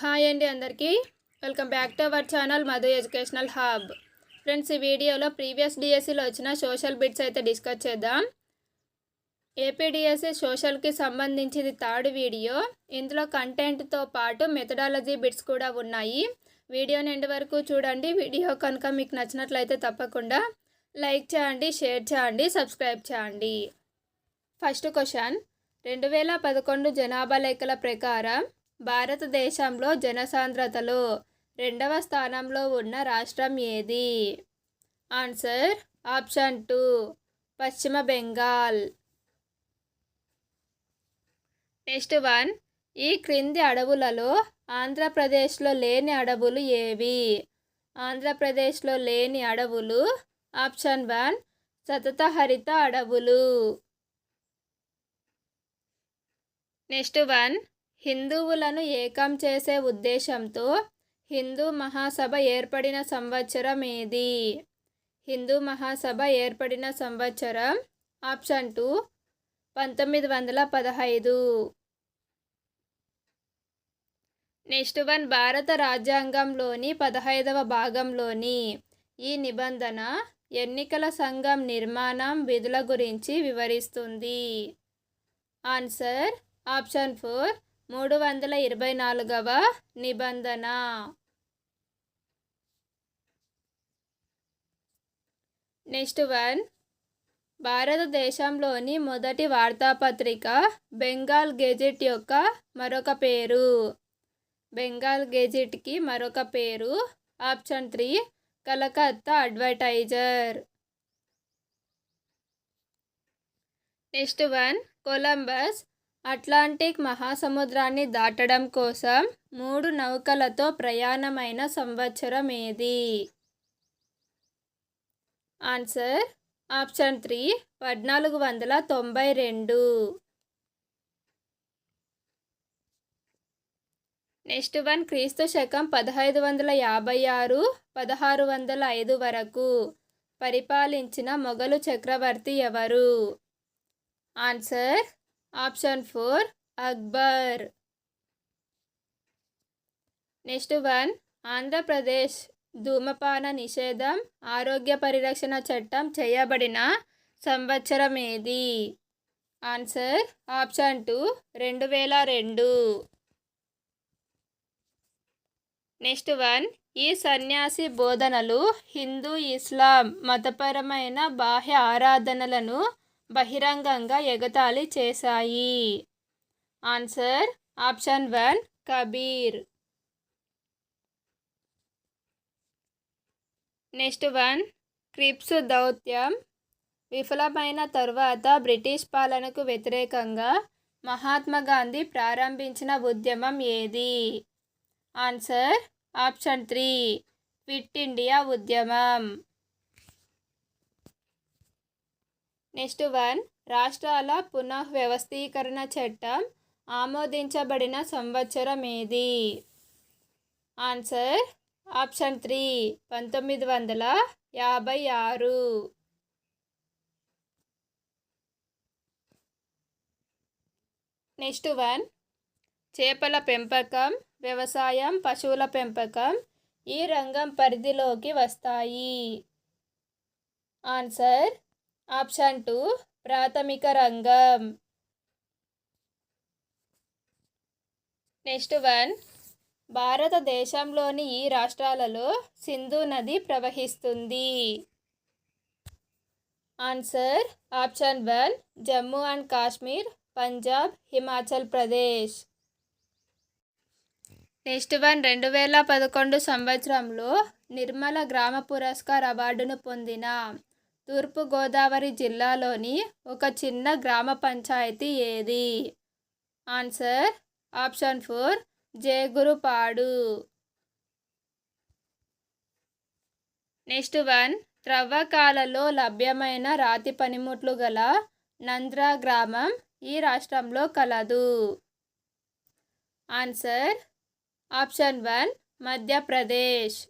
Hi అండి అందరికీ. Welcome back to our channel Madhu educational hub. Friends ఈ వీడియోలో ప్రీవియస్ డిఎస్సిలో వచ్చిన సోషల్ బిట్స్ అయితే డిస్కస్ చేద్దాం. ఏపీడిఎస్సి సోషల్కి సంబంధించింది థర్డ్ వీడియో. ఇందులో కంటెంట్తో పాటు మెథడాలజీ బిట్స్ కూడా ఉన్నాయి. వీడియోని ఎండ్ వరకు చూడండి. వీడియో కనుక మీకు నచ్చినట్లయితే తప్పకుండా లైక్ చేయండి షేర్ చేయండి సబ్స్క్రైబ్ చేయండి. First question. రెండు వేల పదకొండు జనాభా లెక్కల ప్రకారం భారతదేశంలో జనసాంద్రతలో రెండవ స్థానంలో ఉన్న రాష్ట్రం ఏది? ఆన్సర్ ఆప్షన్ టూ పశ్చిమ బెంగాల్. నెక్స్ట్ వన్ ఈ క్రింది అడవులలో ఆంధ్రప్రదేశ్లో లేని అడవులు ఏవి? ఆంధ్రప్రదేశ్లో లేని అడవులు ఆప్షన్ వన్ సతత హరిత అడవులు. నెక్స్ట్ వన్ హిందువులను ఏకం చేసే ఉద్దేశంతో హిందూ మహాసభ ఏర్పడిన సంవత్సరం ఏది? హిందూ మహాసభ ఏర్పడిన సంవత్సరం ఆప్షన్ టూ పంతొమ్మిది వందల పదహైదు. నెక్స్ట్ వన్ భారత రాజ్యాంగంలోని పదహైదవ భాగంలోని ఈ నిబంధన ఎన్నికల సంఘం నిర్మాణం విధుల గురించి వివరిస్తుంది. ఆన్సర్ ఆప్షన్ ఫోర్ మూడు వందల ఇరవై నాలుగవ నిబంధన. Next one. భారతదేశంలోని మొదటి వార్తాపత్రిక బెంగాల్ గెజెట్ యొక్క మరొక పేరు. బెంగాల్ గెజెట్కి మరొక పేరు. Option three Calcutta advertiser. Next one Columbus Atlantic మహాసముద్రాన్ని దాటడం కోసం మూడు నౌకలతో ప్రయాణమైన సంవత్సరం ఏది? ఆన్సర్ ఆప్షన్ త్రీ పద్నాలుగు వందల తొంభై రెండు. నెక్స్ట్ వన్ క్రీస్తు శకం పదహైదు వందల యాభై ఆరు పదహారు వందల ఐదు వరకు పరిపాలించిన మొఘలు చక్రవర్తి ఎవరు? Answer option four Akbar next one Andhra Pradesh ధూమపాన నిషేధం ఆరోగ్య పరిరక్షణ చట్టం చేయబడిన సంవత్సరం ఏది ఆన్సర్ ఆప్షన్ టూ రెండు వేల రెండు. నెక్స్ట్ వన్ ఈ సన్యాసి బోధనలు హిందూ ఇస్లాం మతపరమైన బాహ్య ఆరాధనలను బహిరంగంగా ఎగతాళి చేశాయి. Answer option one Kabir. Next one Cripps దౌత్యం. విఫలమైన తరువాత బ్రిటిష్ పాలనకు వ్యతిరేకంగా మహాత్మా గాంధీ ప్రారంభించిన ఉద్యమం ఏది? Answer option three fit India ఉద్యమం. నెక్స్ట్ వన్ రాష్ట్రాల పునః వ్యవస్థీకరణ చట్టం ఆమోదించబడిన సంవత్సరం ఏది ఆన్సర్ ఆప్షన్ త్రీ పంతొమ్మిది వందల యాభై ఆరు. నెక్స్ట్ వన్ చేపల పెంపకం వ్యవసాయం పశువుల పెంపకం ఈ రంగం పరిధిలోకి వస్తాయి. ఆన్సర్ ఆప్షన్ టూ ప్రాథమిక రంగం. Next one. భారతదేశంలోని ఈ రాష్ట్రాలలో సింధు నది ప్రవహిస్తుంది. Answer option one Jammu and Kashmir Punjab Himachal Pradesh. Next one రెండు వేల పదకొండు సంవత్సరంలో నిర్మల గ్రామ పురస్కార్ అవార్డును పొందిన తూర్పుగోదావరి జిల్లాలోని ఒక చిన్న గ్రామ పంచాయతీ ఏది? Answer option four Jegurupadu. Next one త్రవ్వకాలలో లభ్యమైన రాతి పనిముట్లు గల నంద్రా గ్రామం ఈ రాష్ట్రంలో కలదు. Answer option one Madhya Pradesh.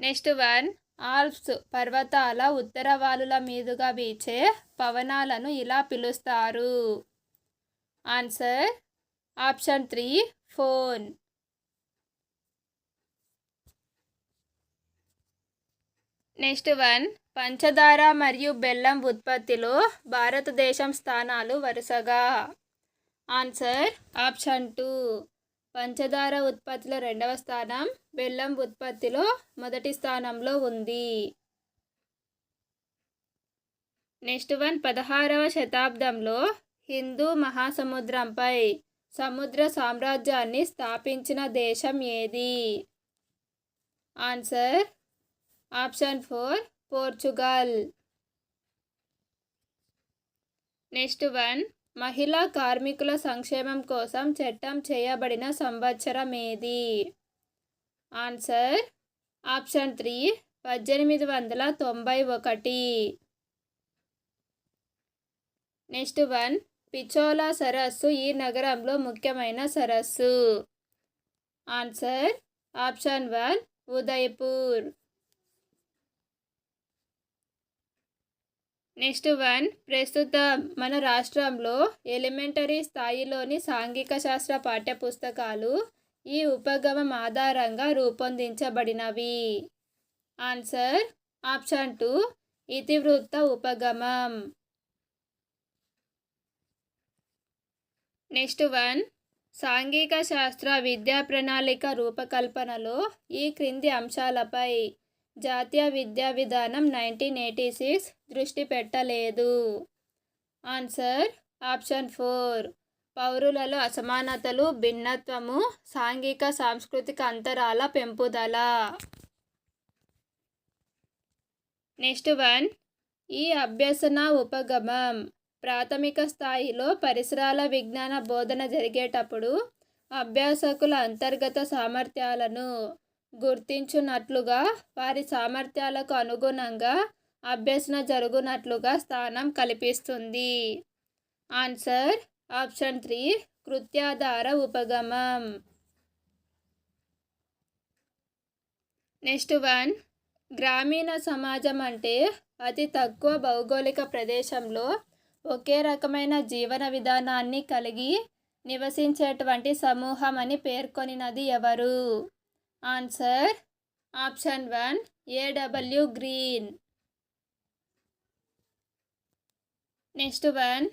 Next one. Alps పర్వతాల ఉత్తర వాలుల మీదుగా వీచే పవనాలను ఇలా పిలుస్తారు. Answer option three foehn. Next one. పంచదార మరియు బెల్లం ఉత్పత్తిలో భారతదేశం స్థానాలు వరుసగా. Answer option two. పంచదార ఉత్పత్తిలో రెండవ స్థానం బెల్లం ఉత్పత్తిలో మొదటి స్థానంలో ఉంది. నెక్స్ట్ వన్ పదహారవ శతాబ్దంలో హిందూ మహాసముద్రంపై సముద్ర సామ్రాజ్యాన్ని స్థాపించిన దేశం ఏది? Answer option four Portugal. Next one మహిళా కార్మికుల సంక్షేమం కోసం చట్టం చేయబడిన సంవత్సరం ఏది ఆన్సర్ ఆప్షన్ త్రీ పద్దెనిమిది వందల తొంభై ఒకటి. నెక్స్ట్ వన్ పిచోలా సరస్సు ఈ నగరంలో ముఖ్యమైన సరస్సు. Answer option one Udaipur. Next one ప్రస్తుత మన రాష్ట్రంలో ఎలిమెంటరీ స్థాయిలోని సాంఘిక శాస్త్ర పాఠ్యపుస్తకాలు ఈ ఉపగమం ఆధారంగా రూపొందించబడినవి. ఆన్సర్ ఆప్షన్ టూ ఇతివృత్త ఉపగమం. నెక్స్ట్ వన్ సాంఘిక శాస్త్ర విద్యా ప్రణాళిక రూపకల్పనలో ఈ క్రింది అంశాలపై జాతీయ విద్యా విధానం నైన్టీన్ ఎయిటీ సిక్స్ దృష్టి పెట్టలేదు. ఆన్సర్ ఆప్షన్ ఫోర్ పౌరులలో అసమానతలు భిన్నత్వము సాంఘిక సాంస్కృతిక అంతరాల పెంపుదల. నెక్స్ట్ వన్ ఈ అభ్యసన ఉపగమం. ప్రాథమిక స్థాయిలో పరిసరాల విజ్ఞాన బోధన జరిగేటప్పుడు అభ్యాసకుల అంతర్గత సామర్థ్యాలను గుర్తించున్నట్లుగా వారి సామర్థ్యాలకు అనుగుణంగా అభ్యసన జరుగునట్లుగా స్థానం కల్పిస్తుంది. ఆన్సర్ ఆప్షన్ త్రీ కృత్యాధార ఉపగమం. నెక్స్ట్ వన్ గ్రామీణ సమాజం అంటే అతి తక్కువ భౌగోళిక ప్రదేశంలో ఒకే రకమైన జీవన విధానాన్ని కలిగి నివసించేటువంటి సమూహం అని పేర్కొనినది ఎవరు? Answer option one A W Green. Next one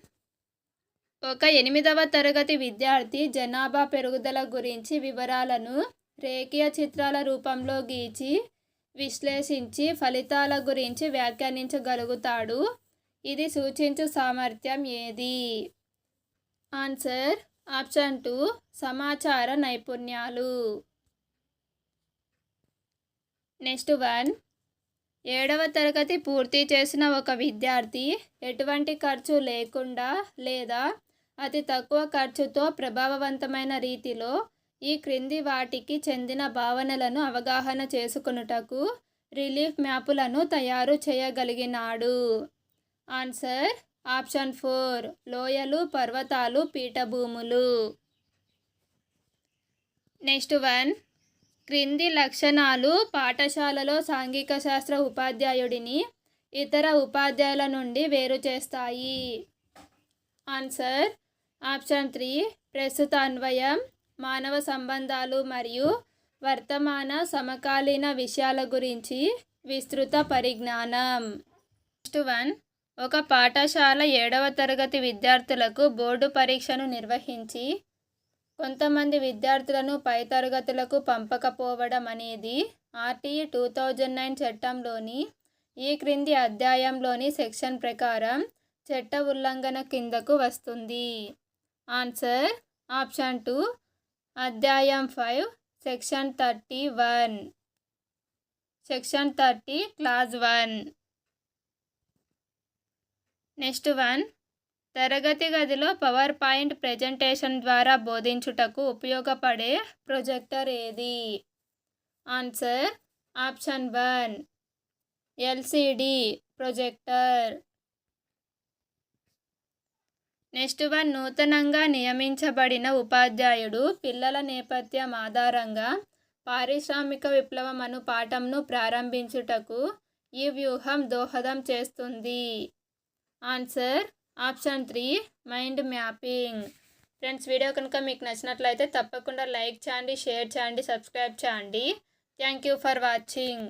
ఒక ఎనిమిదవ తరగతి విద్యార్థి జనాభా పెరుగుదల గురించి వివరాలను రేఖీయ చిత్రాల రూపంలో గీచి విశ్లేషించి ఫలితాల గురించి వ్యాఖ్యానించగలుగుతాడు. ఇది సూచించు సామర్థ్యం ఏది? ఆన్సర్ ఆప్షన్ టూ సమాచార నైపుణ్యాలు. Next one. ఏడవ తరగతి పూర్తి చేసిన ఒక విద్యార్థి ఎటువంటి ఖర్చు లేకుండా లేదా అతి తక్కువ ఖర్చుతో ప్రభావవంతమైన రీతిలో ఈ క్రింది వాటికి చెందిన భావనలను అవగాహన చేసుకొనుటకు రిలీఫ్ మ్యాపులను తయారు చేయగలిగినాడు. ఆన్సర్ ఆప్షన్ ఫోర్ లోయలు పర్వతాలు పీఠభూములు. Next one. క్రింది లక్షణాలు పాఠశాలలో సాంఘిక శాస్త్ర ఉపాధ్యాయుడిని ఇతర ఉపాధ్యాయుల నుండి వేరు చేస్తాయి. ఆన్సర్. Option three. ప్రస్తుత అన్వయం మానవ సంబంధాలు మరియు వర్తమాన సమకాలీన విషయాల గురించి విస్తృత పరిజ్ఞానం. Next one. ఒక పాఠశాల ఏడవ తరగతి విద్యార్థులకు బోర్డు పరీక్షను నిర్వహించి కొంతమంది విద్యార్థులను పై తరగతులకు పంపకపోవడం అనేది ఆర్టీఈ టూ థౌజండ్ నైన్ చట్టంలోని ఈ క్రింది అధ్యాయంలోని సెక్షన్ ప్రకారం చట్ట ఉల్లంఘన కిందకు వస్తుంది. ఆన్సర్ ఆప్షన్ టూ అధ్యాయం five section thirty one. Section thirty clause one. Next one. తరగతి గదిలో పవర్ పాయింట్ ప్రజెంటేషన్ ద్వారా బోధించుటకు ఉపయోగపడే ప్రొజెక్టర్ ఏది? Answer option one LCD projector. Next one నూతనంగా నియమించబడిన ఉపాధ్యాయుడు పిల్లల నేపథ్యం ఆధారంగా పారిశ్రామిక విప్లవం అను పాఠంను ప్రారంభించుటకు ఈ వ్యూహం దోహదం చేస్తుంది. Answer option three mind mapping. Friends video కనుక మీకు నచ్చినట్లయితే తప్పకుండా లైక్ చేయండి షేర్ చేయండి సబ్స్క్రైబ్ చేయండి. Thank you for watching.